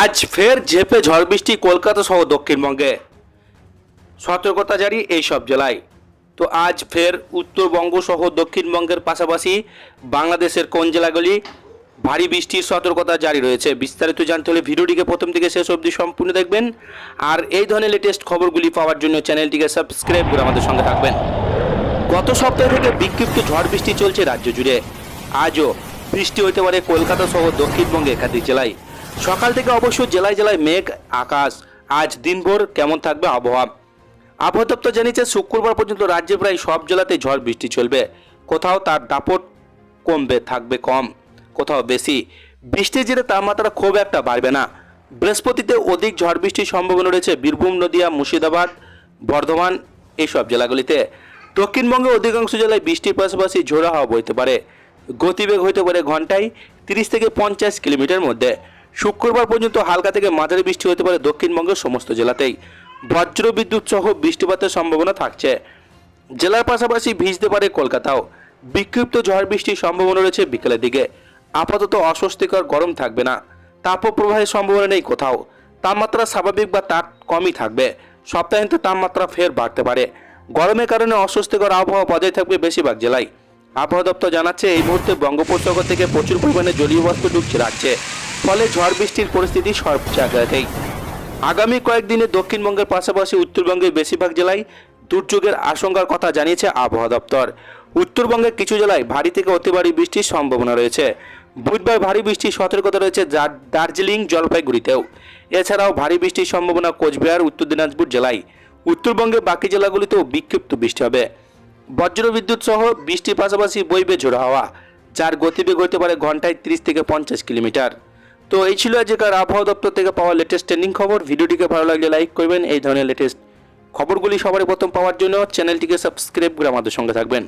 আজ ফের ঝেপে ঝড় বৃষ্টি কলকাতা সহ দক্ষিণবঙ্গে। সতর্কতা জারি এই সব জেলায়। তো আজ ফের উত্তরবঙ্গ সহ দক্ষিণবঙ্গের পাশাপাশি বাংলাদেশের কোন জেলাগুলি ভারী বৃষ্টির সতর্কতা জারি রয়েছে বিস্তারিত জানতে হলে ভিডিওটিকে প্রথম থেকে শেষ অবধি সম্পূর্ণ দেখবেন। আর এই ধরনের লেটেস্ট খবরগুলি পাওয়ার জন্য চ্যানেলটিকে সাবস্ক্রাইব করে আমাদের সঙ্গে থাকবেন। গত সপ্তাহ থেকে বিক্ষিপ্ত ঝড় বৃষ্টি চলছে রাজ্য জুড়ে। আজও বৃষ্টি হতে পারে কলকাতা সহ দক্ষিণবঙ্গে একাধিক জেলায়। সকাল থেকে অবশ্য জেলায় জেলায় মেঘ, আকাশ। আজ দিনভর কেমন থাকবে আবহাওয়া? আবহাওয়া দপ্তর জানিয়েছে, শুক্রবার পর্যন্ত রাজ্যে প্রায় সব জেলাতে ঝড় বৃষ্টি চলবে। কোথাও তার দাপট কমবে, থাকবে কম, কোথাও বেশি। বৃষ্টির জেরে তাপমাত্রা খুব একটা বাড়বে না। বৃহস্পতিতে অধিক ঝড় বৃষ্টির সম্ভাবনা রয়েছে বীরভূম, নদিয়া, মুর্শিদাবাদ, বর্ধমান এইসব জেলাগুলিতে। দক্ষিণবঙ্গে অধিকাংশ জেলায় বৃষ্টির পাশাপাশি ঝোড়া হাওয়া বইতে পারে। গতিবেগ হতে পারে ঘন্টায় তিরিশ থেকে পঞ্চাশ কিলোমিটার মধ্যে। শুক্রবার পর্যন্ত হালকা থেকে মাঝারি বৃষ্টি হতে পারে দক্ষিণবঙ্গের সমস্ত জেলাতেই। বজ্র বিদ্যুৎ সহ বৃষ্টিপাতের সম্ভাবনা থাকছে। জেলার পাশাপাশি ভিজতে পারে কলকাতাও। বিক্ষিপ্ত ঝড় বৃষ্টির সম্ভাবনা রয়েছে বিকেলের দিকে। আপাতত অস্বস্তিকর গরম থাকবে না। তাপপ্রবাহের সম্ভাবনা নেই কোথাও। তাপমাত্রা স্বাভাবিক বা তার কমই থাকবে। সপ্তাহান্তে তাপমাত্রা ফের বাড়তে পারে। গরমের কারণে অস্বস্তিকর আবহাওয়া বজায় থাকবে বেশিরভাগ জেলায়। আবহাওয়া দপ্তর জানাচ্ছে, এই মুহূর্তে বঙ্গোপসাগর থেকে প্রচুর পরিমাণে জলীয় বাষ্প ঢুকছে রাজ্যে। ফলে ঝড় বৃষ্টির পরিস্থিতি সব জায়গাতেই আগামী কয়েকদিনে দক্ষিণবঙ্গের পাশাপাশি উত্তরবঙ্গের বেশিরভাগ জেলায় দুর্যোগের আশঙ্কার কথা জানিয়েছে আবহাওয়া দপ্তর। উত্তরবঙ্গের কিছু জেলায় ভারী থেকে অতি ভারী বৃষ্টির সম্ভাবনা রয়েছে। বুধবার ভারী বৃষ্টির সতর্কতা রয়েছে দার্জিলিং জলপাইগুড়িতেও। এছাড়াও ভারী বৃষ্টির সম্ভাবনা কোচবিহার, উত্তর দিনাজপুর জেলায়। উত্তরবঙ্গের বাকি জেলাগুলিতেও বিক্ষিপ্ত বৃষ্টি হবে। বজ্র বিদ্যুৎ সহ বৃষ্টির পাশাপাশি বইবে ঝোড়ো হাওয়া, যার গতিবেগ হতে পারে ঘন্টায় তিরিশ থেকে পঞ্চাশ কিলোমিটার। তো এই ছিল আজকের আবহাওয়া দপ্তর থেকে পাওয়া লেটেস্ট ট্রেন্ডিং খবর। ভিডিওটিকে ভালো লাগলে লাইক করবেন, এই ধরনের লেটেস্ট খবরগুলি সবার প্রথম পাওয়ার জন্য চ্যানেলটিকে সাবস্ক্রাইব করে আমাদের সঙ্গে থাকবেন।